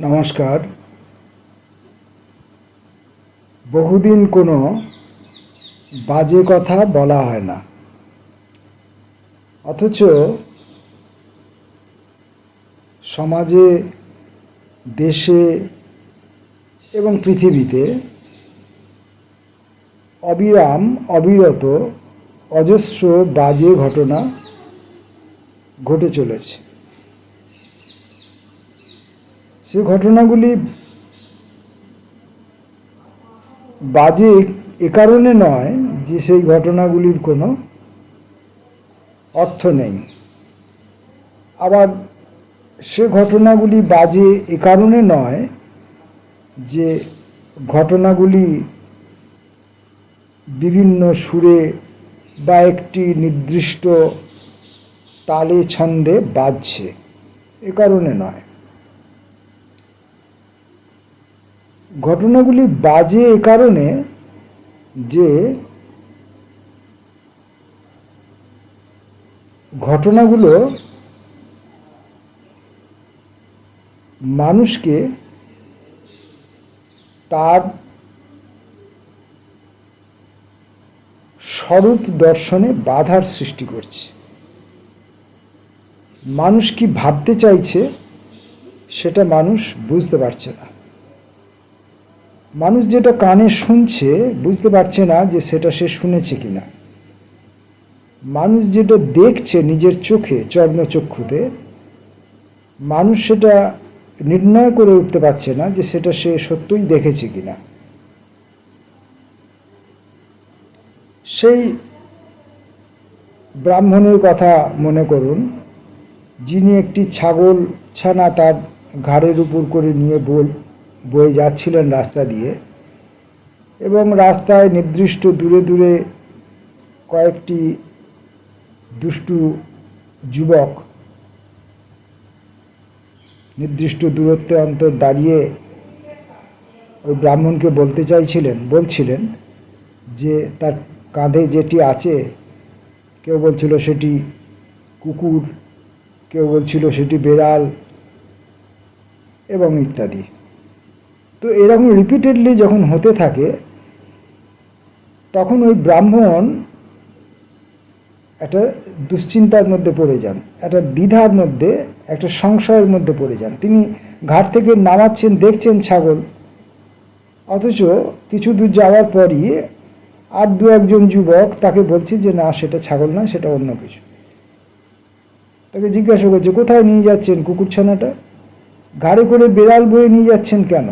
নমস্কার। বহুদিন কোনো বাজে কথা বলা হয় না। অথচ সমাজে, দেশে এবং পৃথিবীতে অবিরাম, অবিরত, অজস্র বাজে ঘটনা ঘটে চলেছে। সে ঘটনাগুলি বাজে এ কারণে নয় যে সেই ঘটনাগুলির কোনো অর্থ নেই। আবার সে ঘটনাগুলি বাজে এ কারণে নয় যে ঘটনাগুলি বিভিন্ন সুরে বা একটি নির্দিষ্ট তালে ছন্দে বাজছে, এ কারণে নয়। ঘটনাগুলি বাজে এ কারণে যে ঘটনাগুলো মানুষকে তার স্বরূপ দর্শনে বাধার সৃষ্টি করছে। মানুষ কি ভাবতে চাইছে, সেটা মানুষ বুঝতে পারছে না। মানুষ যেটা কানে শুনছে, বুঝতে পারছে না যে সেটা সে শুনেছে কিনা। মানুষ যেটা দেখছে নিজের চোখে, চর্মচক্ষুতে, মানুষ সেটা নির্ণয় করে উঠতে পারছে না যে সেটা সে সত্যই দেখেছে কিনা। সেই ব্রাহ্মণের কথা মনে করুন, যিনি একটি ছাগল ছানা তার ঘাড়ের উপর করে নিয়ে বল বয়ে যাচ্ছিলেন রাস্তা দিয়ে এবং রাস্তায় নির্দিষ্ট দূরে দূরে কয়েকটি দুষ্টু যুবক নির্দিষ্ট দূরত্বে অন্তর দাঁড়িয়ে ওই ব্রাহ্মণকে বলতে চাইছিলেন, বলছিলেন যে তার কাঁধে যেটি আছে, কেউ বলছিল সেটি কুকুর, কেউ বলছিল সেটি বেড়াল এবং ইত্যাদি। তো এরকম রিপিটেডলি যখন হতে থাকে, তখন ওই ব্রাহ্মণ একটা দুশ্চিন্তার মধ্যে পড়ে যান, একটা দ্বিধার মধ্যে, একটা সংশয়ের মধ্যে পড়ে যান। তিনি ঘাট থেকে নামাচ্ছেন, দেখছেন ছাগল। অথচ কিছু দূর যাওয়ার পরই আর দু একজন যুবক তাকে বলছে যে, না, সেটা ছাগল না সেটা অন্য কিছু। তাকে জিজ্ঞাসা করছে, কোথায় নিয়ে যাচ্ছেন কুকুরছানাটা? গাড়ি করে বেড়াল বয়ে নিয়ে যাচ্ছেন কেন?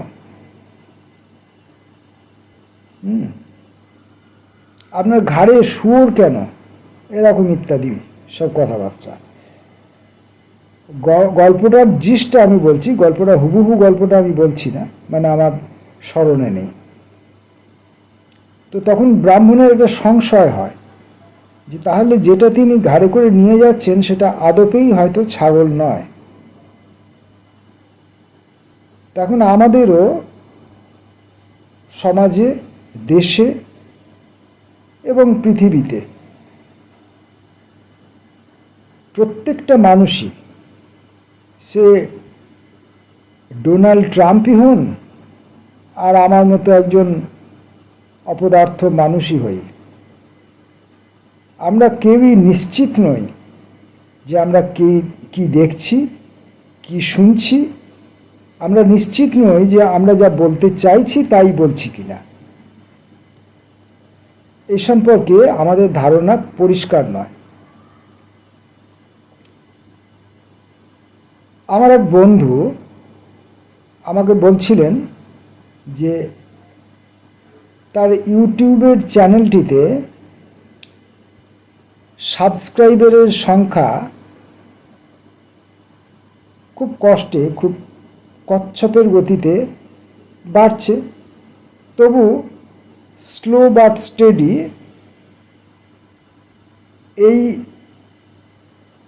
হুম। আপনার ঘাড়ে শুয়োর কেন? এরকম ইত্যাদি, সব কথাবার্তা। গল্পটার জিসটা আমি বলছি, গল্পটা হুবহু গল্পটা আমি বলছি না মানে আমার স্মরণে নেই। তো তখন ব্রাহ্মণের একটা সংশয় হয়, যে তাহলে যেটা তিনি ঘাড়ে করে নিয়ে যাচ্ছেন, সেটা আদপেই হয়তো ছাগল নয়। তখন আমাদেরও সমাজে দেশে এবং পৃথিবীতে প্রত্যেকটা মানুষই সে ডোনাল্ড ট্রাম্পই হন আর আমার মতো একজন অপদার্থ মানুষই হই। আমরা কেউই নিশ্চিত নই যে আমরা কে, কি দেখছি, কি শুনছি। আমরা নিশ্চিত নই যে আমরা যা বলতে চাইছি তাই বলছি কিনা। এই সম্পর্কে আমাদের ধারণা পরিষ্কার নয়। আমার এক বন্ধু আমাকে বলছিলেন যে তার ইউটিউবের চ্যানেলটিতে সাবস্ক্রাইবারের সংখ্যা খুব কষ্টে, খুব কচ্ছপের গতিতে বাড়ছে। তবু স্লো বাট স্টেডি এই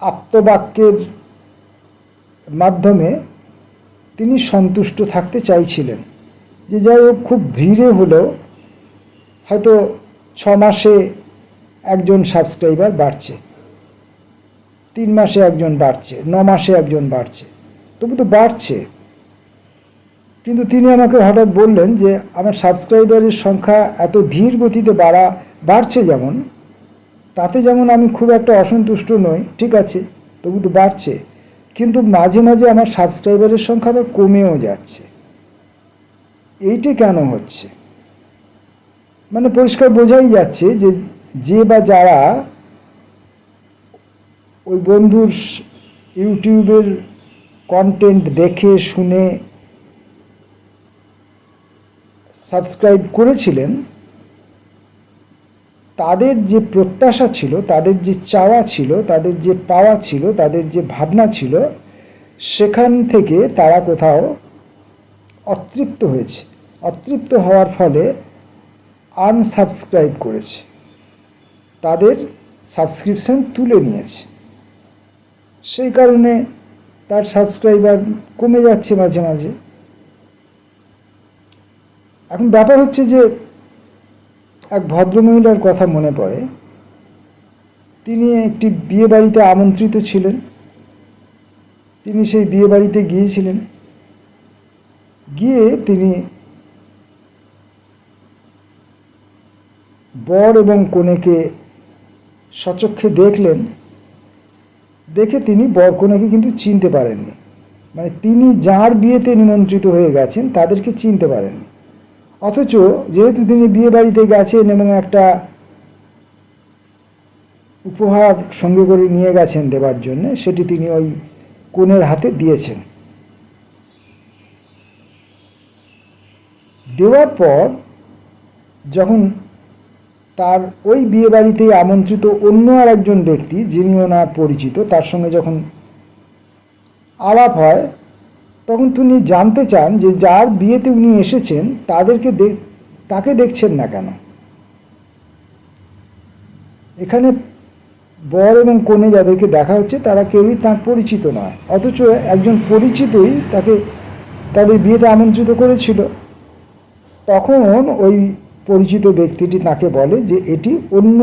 আপ্তবাক্যের মাধ্যমে তিনি সন্তুষ্ট থাকতে চাইছিলেন। যে যাই হোক, খুব ধীরে হলেও হয়তো ছ মাসে একজন সাবস্ক্রাইবার বাড়ছে, তিন মাসে একজন বাড়ছে, ন মাসে একজন বাড়ছে, তবু তো বাড়ছে। কিন্তু তিনি আমাকে হঠাৎ বললেন যে আমার সাবস্ক্রাইবারের সংখ্যা এত ধীর গতিতে বাড়া, বাড়ছে যেমন, তাতে যেমন আমি খুব একটা অসন্তুষ্ট নই, ঠিক আছে, তবু তো বাড়ছে, কিন্তু মাঝে মাঝে আমার সাবস্ক্রাইবারের সংখ্যা আবার কমেও যাচ্ছে। এইটা কেন হচ্ছে? মানে পরিষ্কার বোঝাই যাচ্ছে যে যে বা যারা ওই বন্ধুর ইউটিউবের কন্টেন্ট দেখে, শুনে সাবস্ক্রাইব করেছিলেন, তাদের যে প্রত্যাশা ছিল, তাদের যে চাওয়া ছিল, তাদের যে পাওয়া ছিল, তাদের যে ভাবনা ছিল, সেখান থেকে তারা কোথাও অতৃপ্ত হয়েছে। অতৃপ্ত হওয়ার ফলে আনসাবস্ক্রাইব করেছে। তাদের সাবস্ক্রিপশন তুলে নিয়েছে। সেই কারণে তার সাবস্ক্রাইবার কমে যাচ্ছে মাঝে মাঝে। এখন ব্যাপার হচ্ছে যে এক ভদ্রমহিলার কথা মনে পড়ে। তিনি একটি বিয়ে বাড়িতে আমন্ত্রিত ছিলেন। তিনি সেই বিয়ে বাড়িতে গিয়েছিলেন। গিয়ে তিনি বর এবং কনেকে সচক্ষে দেখলেন। দেখে তিনি বর কনেকে কিন্তু চিনতে পারেননি। মানে তিনি যার বিয়েতে নিমন্ত্রিত হয়ে গেছেন, তাদেরকে চিনতে পারেননি। অথচ যেহেতু তিনি বিয়ে বাড়িতে গেছেন এবং একটা উপহার সঙ্গে করে নিয়ে গেছেন দেবার জন্য, সেটি তিনি ওই কনের হাতে দিয়েছেন। দেওয়ার পর যখন তার ওই বিয়ে বাড়িতে আমন্ত্রিত অন্য আর একজন ব্যক্তি, যিনি ওনার পরিচিত, তার সঙ্গে যখন আলাপ হয় তখন তিনি জানতে চান যে যার বিয়েতে উনি এসেছেন, তাদেরকে তাকে দেখছেন না কেন? এখানে বর এবং কনে যাদেরকে দেখা হচ্ছে, তারা কেউই তার পরিচিত নয়। অথচ একজন পরিচিতই তাকে, তাদের বিয়েতে আমন্ত্রিত করেছিল। তখন ওই পরিচিত ব্যক্তিটি তাকে বলে যে এটি অন্য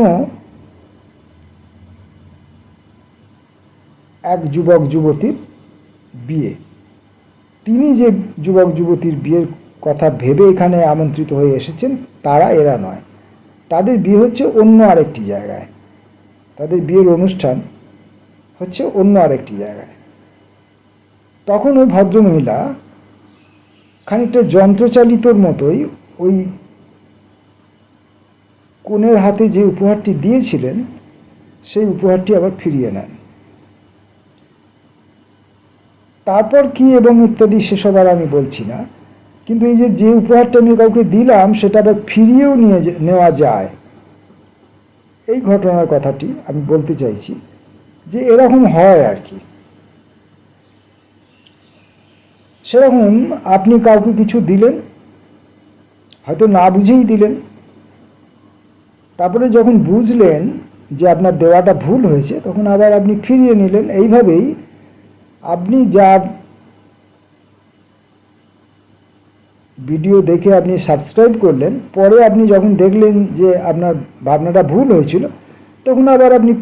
এক যুবক যুবতীর বিয়ে। তিনি যে যুবক যুবতীর বিয়ের কথা ভেবে এখানে আমন্ত্রিত হয়ে এসেছেন, তারা এরা নয়। তাদের বিয়ে হচ্ছে অন্য আরেকটি জায়গায়। তাদের বিয়ের অনুষ্ঠান হচ্ছে অন্য আরেকটি জায়গায়। তখন ওই ভদ্রমহিলা খানিকটা যন্ত্রচালিতর মতোই ওই কনের হাতে যে উপহারটি দিয়েছিলেন, সেই উপহারটি আবার ফিরিয়ে নেন। তারপর কি এবং ইত্যাদি সেসব আর আমি বলছি না। কিন্তু এই যে যে উপহারটা আমি কাউকে দিলাম, সেটা আবার ফিরিয়েও নিয়ে নেওয়া যায়। এই ঘটনার কথাটি আমি বলতে চাইছি যে, এরকম হয় আর কি। সেরকম আপনি কাউকে কিছু দিলেন, হয়তো না বুঝেই দিলেন। তারপরে যখন বুঝলেন যে আপনার দেওয়াটা ভুল হয়েছে, তখন আবার আপনি ফিরিয়ে নিলেন। এইভাবেই আপনি যার ভিডিও দেখে আপনি সাবস্ক্রাইব করলেন, পরে আপনি যখন দেখলেন যে আপনার ভাবনাটা ভুল হয়েছিল, তখন আবার আপনি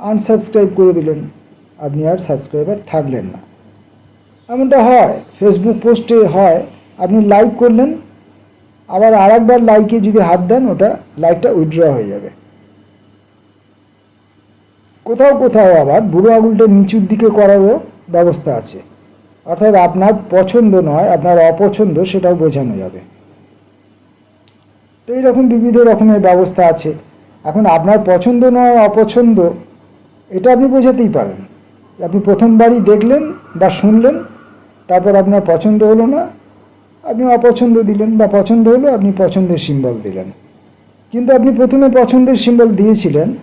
আনসাবস্ক্রাইব করে দিলেন। আপনি আর সাবস্ক্রাইবার থাকলেন না। এমনটা হয় ফেসবুক পোস্টে হয়, আপনি লাইক করলেন, আবার আরেকবার লাইকে যদি হাত দেন, ওটা লাইকটা উইথড্র হয়ে যাবে। কোথাও কোথাও আবার বুড়ো আঙুলটা নিচুর দিকে করারও ব্যবস্থা আছে। অর্থাৎ আপনার পছন্দ নয়, আপনার অপছন্দ সেটাও বোঝানো যাবে। তো এইরকম বিবিধ রকমের ব্যবস্থা আছে। এখন আপনার পছন্দ নয়, অপছন্দ, এটা আপনি বোঝাতেই পারেন। আপনি প্রথমবারই দেখলেন বা শুনলেন, তারপর আপনার পছন্দ হলো না, আপনি অপছন্দ দিলেন বা পছন্দ হলো, আপনি পছন্দের সিম্বল দিলেন। কিন্তু আপনি প্রথমে পছন্দের সিম্বল দিয়েছিলেন,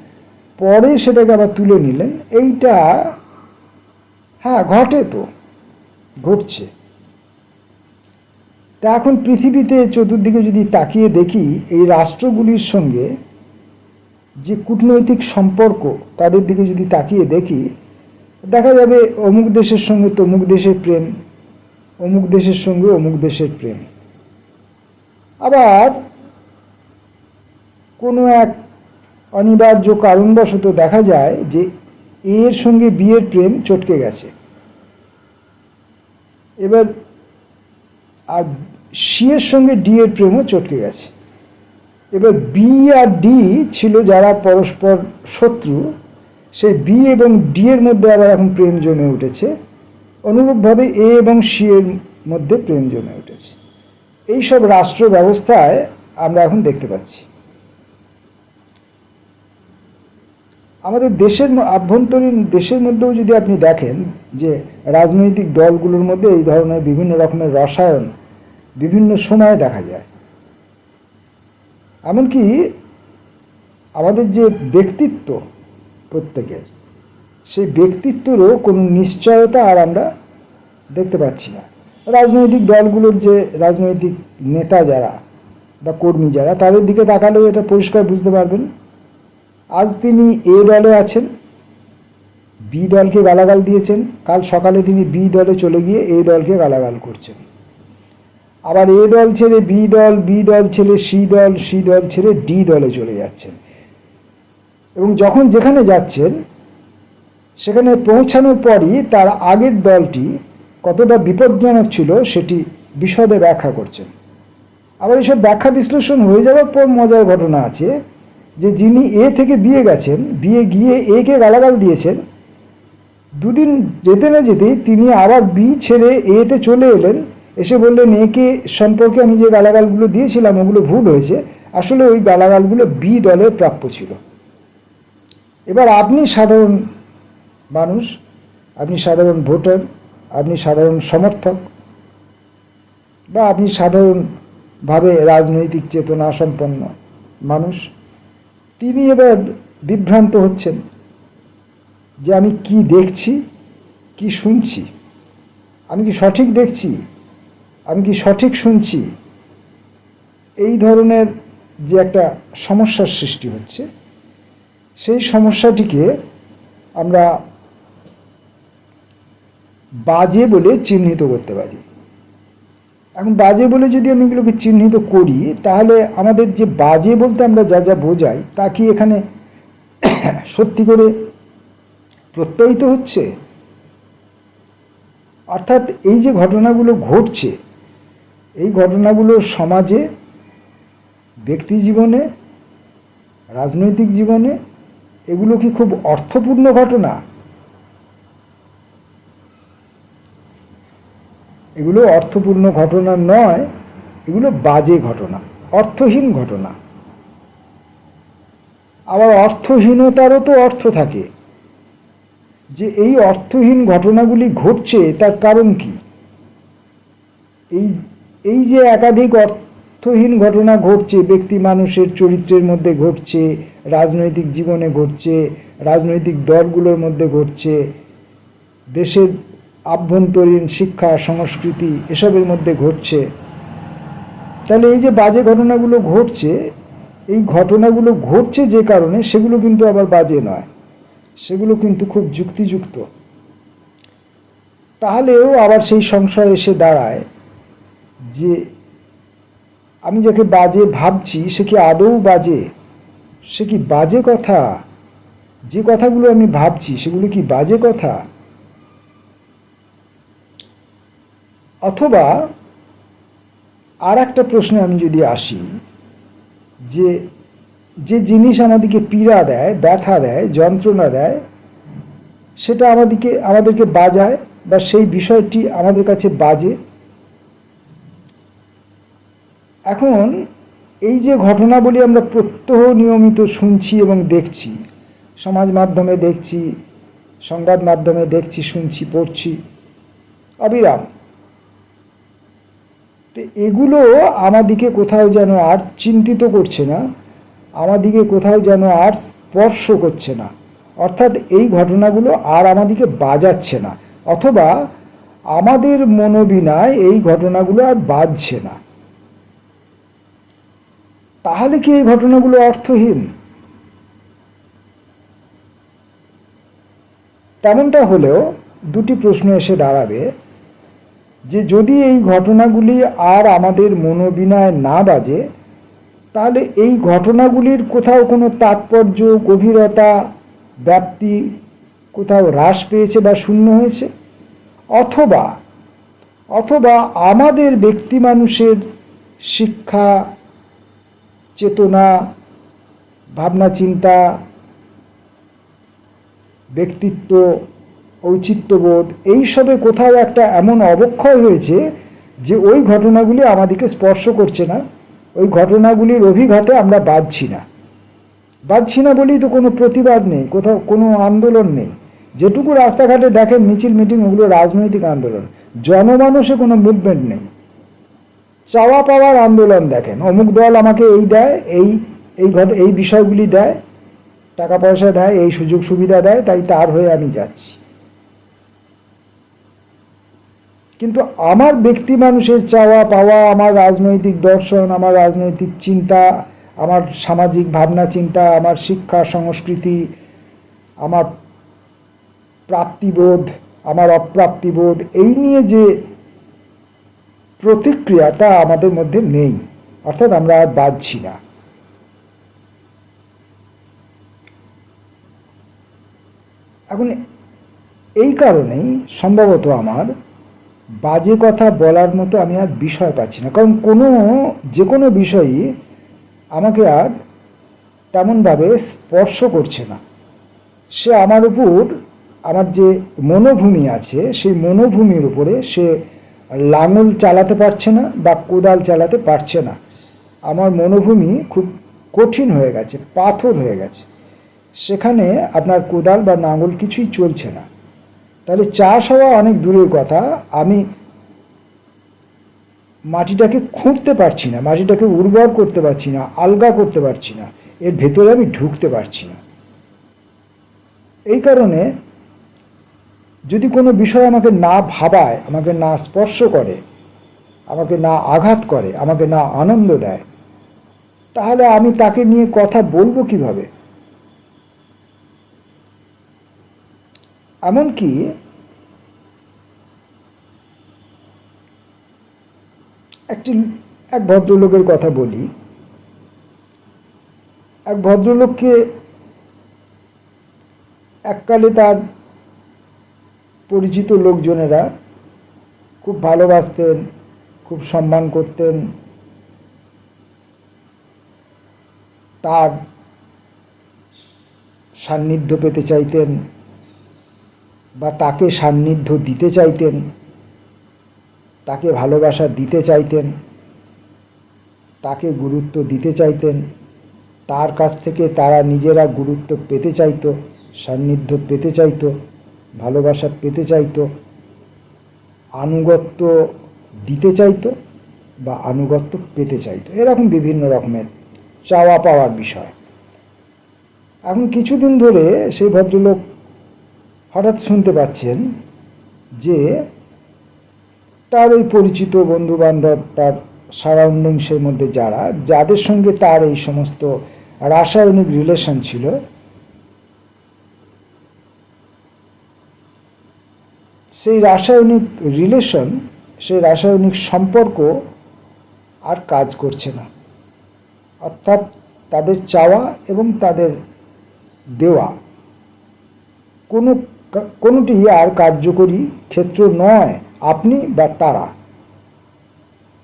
পরে সেটাকে আবার তুলে নিলেন, এইটা হ্যাঁ ঘটে তো, ঘটছে। তা এখন পৃথিবীতে চতুর্দিকে যদি তাকিয়ে দেখি, এই রাষ্ট্রগুলির সঙ্গে যে কূটনৈতিক সম্পর্ক তাদের দিকে যদি তাকিয়ে দেখি, দেখা যাবে অমুক দেশের সঙ্গে তমুক দেশের প্রেম, অমুক দেশের সঙ্গে অমুক দেশের প্রেম। আবার কোনো এক অনিবার্য কারণবশত দেখা যায় যে এর সঙ্গে বিয়ের প্রেম চটকে গেছে। এবার আর সি এর সঙ্গে ডি এর প্রেমও চটকে গেছে। এবার বি আর ডি ছিল যারা পরস্পর শত্রু, সেই বি এবং ডি এর মধ্যে আবার এখন প্রেম জমে উঠেছে। অনুরূপভাবে এ এবং সি এর মধ্যে প্রেম জমে উঠেছে। এইসব রাষ্ট্র ব্যবস্থায় আমরা এখন দেখতে পাচ্ছি। আমাদের দেশের আভ্যন্তরীণ দেশের মধ্যেও যদি আপনি দেখেন যে রাজনৈতিক দলগুলোর মধ্যে এই ধরনের বিভিন্ন রকমের রসায়ন বিভিন্ন সময়ে দেখা যায়। এমনকি আমাদের যে ব্যক্তিত্ব প্রত্যেকের, সেই ব্যক্তিত্বেরও কোনো নিশ্চয়তা আর আমরা দেখতে পাচ্ছি না। রাজনৈতিক দলগুলোর যে রাজনৈতিক নেতা যারা বা কর্মী যারা, তাদের দিকে তাকালেও এটা পরিষ্কার বুঝতে পারবেন আজ তিনি এ দলে আছেন, বি দলকে গালাগাল দিয়েছেন, কাল সকালে তিনি বি দলে চলে গিয়ে এ দলকে গালাগাল করছেন। আবার এ দল ছেড়ে বি দল বি দল ছেড়ে সি দল সি দল ছেড়ে ডি দলে চলে যাচ্ছেন। এবং যখন যেখানে যাচ্ছেন, সেখানে পৌঁছানোর পরই তার আগের দলটি কতটা বিপজ্জনক ছিল সেটি বিশদে ব্যাখ্যা করছেন। আবার এইসব ব্যাখ্যা বিশ্লেষণ হয়ে যাওয়ার পর মজার ঘটনা আছে। যে যিনি এ থেকে বিয়ে গেছেন বিয়ে গিয়ে এ কে গালাগাল দিয়েছেন, দুদিন যেতে না যেতেই তিনি আবার বি ছেড়ে এতে চলে এলেন। এসে বললেন একে সম্পর্কে আমি যে গালাগালগুলো দিয়েছিলাম, ওগুলো ভুল হয়েছে। আসলে ওই গালাগালগুলো বি দলের প্রাপ্য ছিল। এবার আপনি সাধারণ মানুষ, আপনি সাধারণ ভোটার, আপনি সাধারণ সমর্থক, বা আপনি সাধারণভাবে রাজনৈতিক চেতনা সম্পন্ন মানুষ তিনি এবার বিভ্রান্ত হচ্ছেন যে আমি কি দেখছি, কি শুনছি? আমি কি সঠিক দেখছি? আমি কি সঠিক শুনছি? এই ধরনের যে একটা সমস্যার সৃষ্টি হচ্ছে, সেই সমস্যাটিকে আমরা বাজে বলে চিহ্নিত করতে পারি। এখন বাজে বলে যদি আমি এগুলোকে চিহ্নিত করি, তাহলে আমাদের যে বাজে বলতে আমরা যা যা বোঝাই, তা কি এখানে সত্যি করে প্রত্যয়িত হচ্ছে? অর্থাৎ এই যে ঘটনাগুলো ঘটছে, এই ঘটনাগুলো সমাজে, ব্যক্তি জীবনে, রাজনৈতিক জীবনে, এগুলো কি খুব অর্থপূর্ণ ঘটনা? এগুলো অর্থপূর্ণ ঘটনা নয়, এগুলো বাজে ঘটনা, অর্থহীন ঘটনা। আবার অর্থহীনতারও তো অর্থ থাকে। যে এই অর্থহীন ঘটনাগুলি ঘটছে, তার কারণ কি? এই এই যে একাধিক অর্থহীন ঘটনা ঘটছে, ব্যক্তি, মানুষের চরিত্রের মধ্যে ঘটছে, রাজনৈতিক জীবনে ঘটছে, রাজনৈতিক দলগুলোর মধ্যে ঘটছে, দেশের আভ্যন্তরীণ শিক্ষা, সংস্কৃতি এসবের মধ্যে ঘটছে। তাহলে এই যে বাজে ঘটনাগুলো ঘটছে, এই ঘটনাগুলো ঘটছে যে কারণে সেগুলো কিন্তু আবার বাজে নয়। সেগুলো কিন্তু খুব যুক্তিযুক্ত। তাহলেও আবার সেই সংশয় এসে দাঁড়ায় যে আমি যাকে বাজে ভাবছি, সে কি আদৌ বাজে? সে কি বাজে কথা? যে কথাগুলো আমি ভাবছি, সেগুলো কি বাজে কথা? অথবা আর একটা প্রশ্নে আমি যদি আসি, যে যে জিনিস আমাদেরকে পীড়া দেয়, ব্যথা দেয়, যন্ত্রণা দেয়, সেটা আমাদেরকে আমাদেরকে বাজায় বা সেই বিষয়টি আমাদের কাছে বাজে। এখন এই যে ঘটনাবলী আমরা প্রত্যহ নিয়মিত শুনছি এবং দেখছি, সমাজ মাধ্যমে দেখছি, সংবাদ মাধ্যমে দেখছি, শুনছি, পড়ছি, অবিরাম। তো এগুলো আমাদিকে কোথাও যেন আর চিন্তিত করছে না আমাদিকে কোথাও যেন আর স্পর্শ করছে না। অর্থাৎ এই ঘটনাগুলো আর আমাদিকে বাজাচ্ছে না, অথবা আমাদের মনোবিনায় এই ঘটনাগুলো আর বাজছে না। তাহলে কি এই ঘটনাগুলো অর্থহীন? তেমনটা হলেও দুটি প্রশ্ন এসে দাঁড়াবে। যে যদি এই ঘটনাগুলি আর আমাদের মনোবিনায় না বাজে, তাহলে এই ঘটনাগুলির কোথাও কোনো তাৎপর্য, গভীরতা, ব্যাপ্তি কোথাও হ্রাস পেয়েছে বা শূন্য হয়েছে? অথবা অথবা আমাদের ব্যক্তি মানুষের শিক্ষা, চেতনা, ভাবনা, চিন্তা, ব্যক্তিত্ব ঔচিত্যবোধ, এইসবে কোথাও একটা এমন অবক্ষয় হয়েছে যে ওই ঘটনাগুলি আমাদেরকে স্পর্শ করছে না, ওই ঘটনাগুলির অভিঘাতে আমরা বাঁধছি না। বাঁধছি না বলেই তো কোনো প্রতিবাদ নেই, কোথাও কোনো আন্দোলন নেই। যেটুকু রাস্তাঘাটে দেখেন মিছিল, মিটিং, ওগুলো রাজনৈতিক আন্দোলন। জনমানুষে কোনো মুভমেন্ট নেই। চাওয়া পাওয়ার আন্দোলন দেখেন, অমুক দল আমাকে এই দেয়, এই এই ঘট, এই বিষয়গুলি দেয়, টাকা পয়সা দেয়, এই সুযোগ সুবিধা দেয়, তাই তার হয়ে আমি যাচ্ছি। কিন্তু আমার ব্যক্তি মানুষের চাওয়া পাওয়া, আমার রাজনৈতিক দর্শন, আমার রাজনৈতিক চিন্তা, আমার সামাজিক ভাবনা চিন্তা, আমার শিক্ষা, সংস্কৃতি, আমার প্রাপ্তিবোধ, আমার অপ্রাপ্তিবোধ, এই নিয়ে যে প্রতিক্রিয়া তা আমাদের মধ্যে নেই। অর্থাৎ আমরা আর বাঁধছি না। এখন এই কারণেই সম্ভবত আমার বাজে কথা বলার মতো আমি আর বিষয় পাচ্ছি না। কারণ কোনো, যে কোনো বিষয়ই আমাকে আর তেমনভাবে স্পর্শ করছে না। সে আমার উপর, আমার যে মনোভূমি আছে, সেই মনোভূমির উপরে সে লাঙল চালাতে পারছে না বা কোদাল চালাতে পারছে না। আমার মনোভূমি খুব কঠিন হয়ে গেছে, পাথর হয়ে গেছে। সেখানে আপনার কোদাল বা নাঙল কিছুই চলছে না। তাহলে চাষ হওয়া অনেক দূরের কথা। আমি মাটিটাকে খুঁড়তে পারছি না, মাটিটাকে উর্বর করতে পারছি না, আলগা করতে পারছি না, এর ভেতরে আমি ঢুকতে পারছি না। এই কারণে যদি কোনো বিষয় আমাকে না ভাবায়, আমাকে না স্পর্শ করে, আমাকে না আঘাত করে, আমাকে না আনন্দ দেয়, তাহলে আমি তাকে নিয়ে কথা বলব কীভাবে? এমনকি একটি এক ভদ্রলোকের কথা বলি। এক ভদ্রলোককে এককালে তার পরিচিত লোকজনেরা খুব ভালোবাসতেন, খুব সম্মান করতেন। তার সান্নিধ্য পেতে চাইতেন। বা তাকে সান্নিধ্য দিতে চাইতেন, তাকে ভালোবাসা দিতে চাইতেন, তাকে গুরুত্ব দিতে চাইতেন, তার কাছ থেকে তারা নিজেরা গুরুত্ব পেতে চাইতো, সান্নিধ্য পেতে চাইতো, ভালোবাসা পেতে চাইতো, আনুগত্য দিতে চাইতো বা আনুগত্য পেতে চাইতো। এরকম বিভিন্ন রকমের চাওয়া পাওয়ার বিষয়। এখন কিছুদিন ধরে সেই ভদ্রলোক হঠাৎ শুনতে পাচ্ছেন যে তার ওই পরিচিত বন্ধু বান্ধব তার সারাউন্ডিংসের মধ্যে যারা, যাদের সঙ্গে তার এই সমস্ত রাসায়নিক রিলেশন ছিল, সেই রাসায়নিক রিলেশন সেই রাসায়নিক সম্পর্ক আর কাজ করছে না। অর্থাৎ তাদের চাওয়া এবং তাদের দেওয়া কোনো কোনোটি আর কার্যকরী ক্ষেত্র নয়, আপনি বা তারা।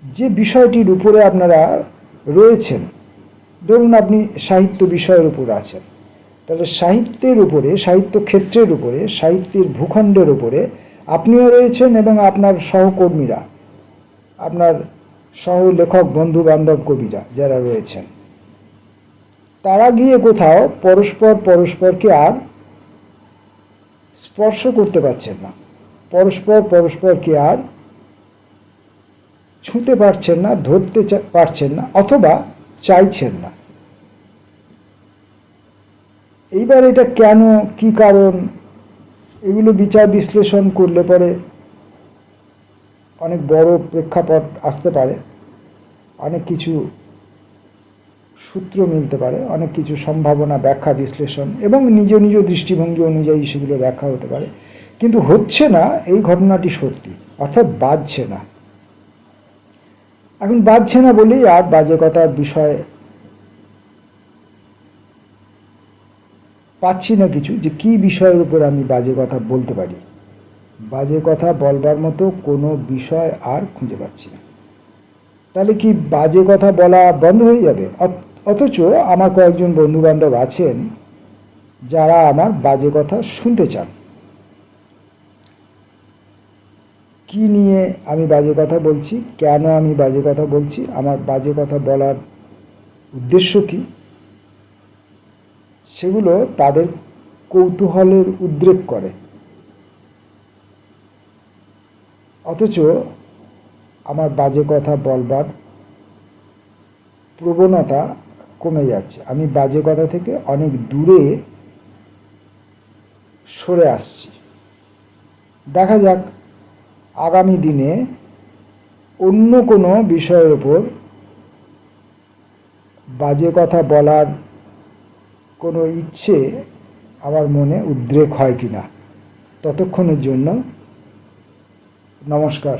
যে বিষয়টির উপরে আপনারা রয়েছেন, ধরুন আপনি সাহিত্য বিষয়ের উপর আছেন, তাহলে সাহিত্যের উপরে, সাহিত্য ক্ষেত্রের উপরে, সাহিত্যের ভূখণ্ডের উপরে আপনিও রয়েছেন এবং আপনার সহকর্মীরা, আপনার সহ লেখক বন্ধু বান্ধব কবিরা যারা রয়েছেন, তারা গিয়ে কোথাও পরস্পর পরস্পরকে আর স্পর্শ করতে পারছেন না। পরস্পর, পরস্পরকে আর ছুঁতে পারছেন না, ধরতে পারছেন না, অথবা চাইছেন না। এইবার এটা কেন, কি কারণ, এগুলো বিচার বিশ্লেষণ করলে পরে অনেক বড় প্রেক্ষাপট আসতে পারে। অনেক কিছু সূত্র মিলতে পারে, অনেক কিছু সম্ভাবনা, ব্যাখ্যা, বিশ্লেষণ এবং নিজ নিজ দৃষ্টিভঙ্গি অনুযায়ী সেগুলো ব্যাখ্যা হতে পারে। কিন্তু হচ্ছে না, এই ঘটনাটি সত্যি, অর্থাৎ বাজছে না। এখন বাজছে না বলেই আর বাজে কথার বিষয় পাচ্ছি না কিছু যে কি বিষয়ের উপর আমি বাজে কথা বলতে পারি। বাজে কথা বলবার মতো কোনো বিষয় আর খুঁজে পাচ্ছি না। তাহলে কি বাজে কথা বলা বন্ধ হয়ে যাবে? অথচ আমার কয়েকজন বন্ধু বান্ধব আছেন যারা আমার বাজে কথা শুনতে চান। কি নিয়ে আমি বাজে কথা বলছি? কেন আমি বাজে কথা বলছি? আমার বাজে কথা বলার উদ্দেশ্য কি? সেগুলো তাদের কৌতূহলের উদ্রেক করে। অথচ আমার বাজে কথা বলবার প্রবণতা কমে যাচ্ছে। আমি বাজে কথা থেকে অনেক দূরে সরে আসছি। দেখা যাক আগামী দিনে অন্য কোনো বিষয়ের ওপর বাজে কথা বলার কোনো ইচ্ছে আমার মনে উদ্রেক হয় কি না ততক্ষণের জন্য নমস্কার।